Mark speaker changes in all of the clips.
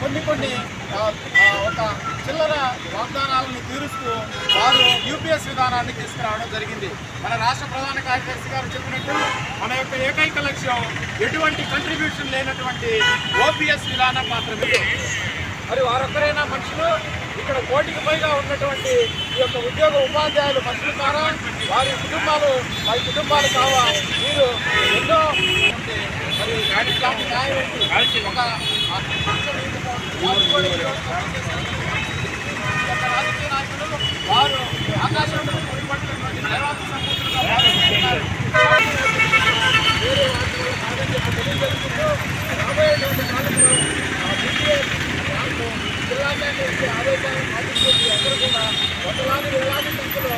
Speaker 1: కొన్ని కొన్ని ఒక చిల్లర వాగ్దానాలను తీరుస్తూ వారు యూపీఎస్ విధానాన్ని తీసుకురావడం జరిగింది. మన రాష్ట్ర ప్రధాన కార్యదర్శి గారు చెప్పినట్టు మన యొక్క ఏకైక లక్ష్యం ఎటువంటి కంట్రిబ్యూషన్ లేనటువంటి ఓపీఎస్ విధానం మాత్రమే. మరి వారొక్కరైనా మనుషులు ఇక్కడ కోటికి పైగా ఉన్నటువంటి ఈ యొక్క ఉద్యోగ ఉపాధ్యాయులు మనుషులు కారా? వారి కుటుంబాలు వారి కుటుంబాలు కావా? వీరు ఎన్నో మరి ఇట్లాంటి న్యాయం ఒక వారు రాజకీయ నాయకులు వారు ఆకాశంలో జిల్లా కేంద్రానికి ఆదేశాలను పాటించేది అందరూ కూడా వందలాది వేలాది సంఖ్యలో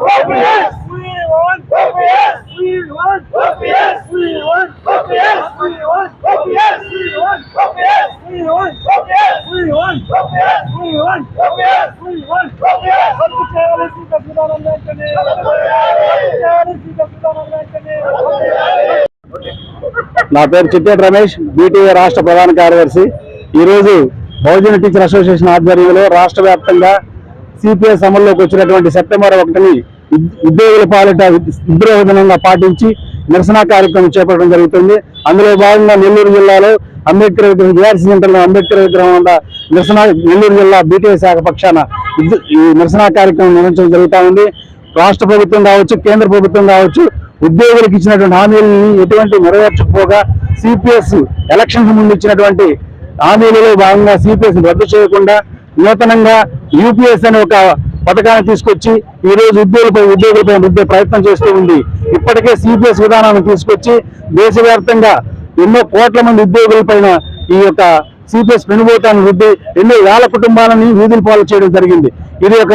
Speaker 2: Open it!
Speaker 3: నా పేరు చిట్టేటి రమేష్ బీటీఏ రాష్ట్ర ప్రధాన కార్యదర్శి. ఈరోజు బహుజన టీచర్ అసోసియేషన్ ఆధ్వర్యంలో రాష్ట్ర వ్యాప్తంగా సిపిఎస్ అమల్లోకి వచ్చినటువంటి సెప్టెంబర్ ఒకటిని ఉద్- ఉద్యోగుల పాలిట ఉద్యోగ దినంగా పాటించి నిరసన కార్యక్రమం చేపట్టడం జరుగుతుంది. అందులో భాగంగా నెల్లూరు జిల్లాలో అంబేద్కర్ విగ్రహం జిఆర్సీ సెంటర్లో అంబేద్కర్ విగ్రహం వద్ద నిరసన నెల్లూరు జిల్లా బీటీఏ శాఖ పక్షాన ఈ నిరసన కార్యక్రమం నిర్వహించడం జరుగుతూ ఉంది. రాష్ట్ర ప్రభుత్వం కావచ్చు కేంద్ర ప్రభుత్వం కావచ్చు ఉద్యోగులకు ఇచ్చినటువంటి హామీలని ఎటువంటి నెరవేర్చకపోగా సిపిఎస్ ఎలక్షన్ ముందు ఇచ్చినటువంటి హామీలలో భాగంగా సిపిఎస్ రద్దు చేయకుండా నూతనంగా యూపీఎస్ అనే ఒక పథకాన్ని తీసుకొచ్చి ఈ రోజు ఉద్యోగులపై ఉద్యోగులపై రుద్దే ప్రయత్నం చేస్తూ ఉంది. ఇప్పటికే సిపిఎస్ విధానాన్ని తీసుకొచ్చి దేశవ్యాప్తంగా ఎన్నో కోట్ల మంది ఉద్యోగుల పైన ఈ యొక్క సిపిఎస్ పెనుభూతాన్ని రుద్ది ఎన్నో వేల కుటుంబాలని వీధుల పాలు చేయడం జరిగింది. ఇది ఒక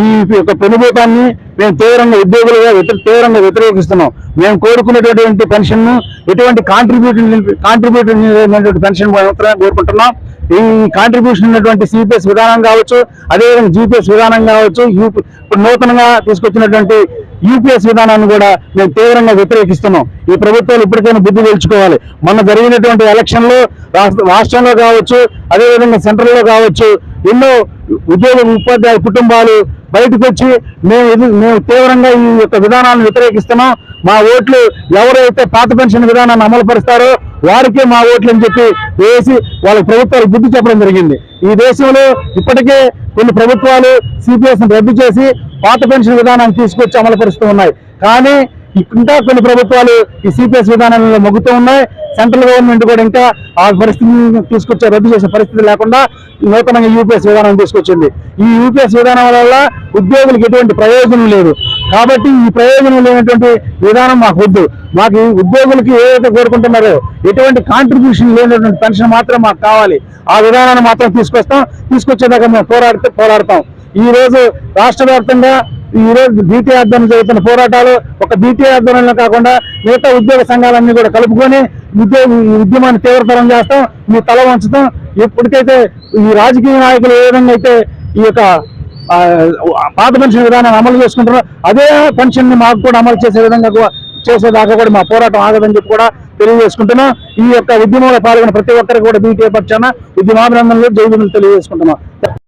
Speaker 3: ఈ యొక్క పెనుభూతాన్ని మేము తీవ్రంగా ఉద్యోగులుగా తీవ్రంగా వ్యతిరేకిస్తున్నాం. మేము కోరుకునేటటువంటి పెన్షన్ ఎటువంటి కాంట్రిబ్యూషన్ కాంట్రిబ్యూషన్ పెన్షన్ మాత్రమే కోరుకుంటున్నాం. ఈ కాంట్రిబ్యూషన్ ఉన్నటువంటి సిపిఎస్ విధానం కావచ్చు అదేవిధంగా జీపీఎస్ విధానం కావచ్చు యూపీ ఇప్పుడు నూతనంగా తీసుకొచ్చినటువంటి యూపీఎస్ విధానాన్ని కూడా మేము తీవ్రంగా వ్యతిరేకిస్తున్నాం. ఈ ప్రభుత్వాలు ఇప్పటికైనా బుద్ధి తెలుసుకోవాలి. మొన్న జరిగినటువంటి ఎలక్షన్లో రాష్ట్ర- రాష్ట్రంలో కావచ్చు అదేవిధంగా సెంట్రల్లో కావచ్చు ఎన్నో ఉద్యోగ ఉపాధ్యాయ కుటుంబాలు బయటకు వచ్చి మేము ఇది మేము తీవ్రంగా ఈ యొక్క విధానాలను వ్యతిరేకిస్తున్నాం. మా ఓట్లు ఎవరైతే పాత పెన్షన్ విధానాన్ని అమలు పరుస్తారో వారికే మా ఓట్లు అని చెప్పి వేసి వాళ్ళ ప్రభుత్వాలు బుద్ధి చెప్పడం జరిగింది. ఈ దేశంలో ఇప్పటికే కొన్ని ప్రభుత్వాలు సిపిఎస్ని రద్దు చేసి పాత పెన్షన్ విధానాన్ని తీసుకొచ్చి అమలు పరుస్తూ ఉన్నాయి. కానీ ఇంకా కొన్ని ప్రభుత్వాలు ఈ సిపిఎస్ విధానంలో మొగ్గుతూ ఉన్నాయి. సెంట్రల్ గవర్నమెంట్ కూడా ఇంకా ఆ పరిస్థితిని తీసుకొచ్చే రద్దు చేసే పరిస్థితి లేకుండా నూతనంగా యూపీఎస్ విధానం తీసుకొచ్చింది. ఈ యూపీఎస్ విధానం వల్ల ఉద్యోగులకు ఎటువంటి ప్రయోజనం లేదు. కాబట్టి ఈ ప్రయోజనం లేనటువంటి విధానం మాకు వద్దు. మాకు ఉద్యోగులకి ఏదైతే కోరుకుంటున్నారో ఎటువంటి కాంట్రిబ్యూషన్ లేనటువంటి పెన్షన్ మాత్రం మాకు కావాలి. ఆ విధానాన్ని మాత్రం తీసుకొస్తాం. తీసుకొచ్చేదాకా మేము పోరాడితే పోరాడతాం. ఈ రోజు రాష్ట్ర వ్యాప్తంగా ఈ రోజు బీటీ ఆధ్వర్యం జరుగుతున్న పోరాటాలు ఒక బీటీ ఆధ్వర్యంలో కాకుండా మిగతా ఉద్యోగ సంఘాలన్నీ కూడా కలుపుకొని ఉద్యోగ ఈ ఉద్యమాన్ని తీవ్రతరం చేస్తాం మీ తల వంచుతాం. ఎప్పటికైతే ఈ రాజకీయ నాయకులు ఏ విధంగా అయితే ఈ యొక్క పాత పెన్షన్ విధానాన్ని అమలు చేసుకుంటారో అదే పెన్షన్ని మాకు కూడా అమలు చేసే విధంగా చేసేదాకా కూడా మా పోరాటం ఆగదని చెప్పి కూడా తెలియజేసుకుంటున్నాం. ఈ యొక్క ఉద్యమంలో పాల్గొన్న ప్రతి ఒక్కరికి కూడా బీటీ పక్షాన ఉద్యమాభినందనలు జైలు తెలియజేసుకుంటున్నాం.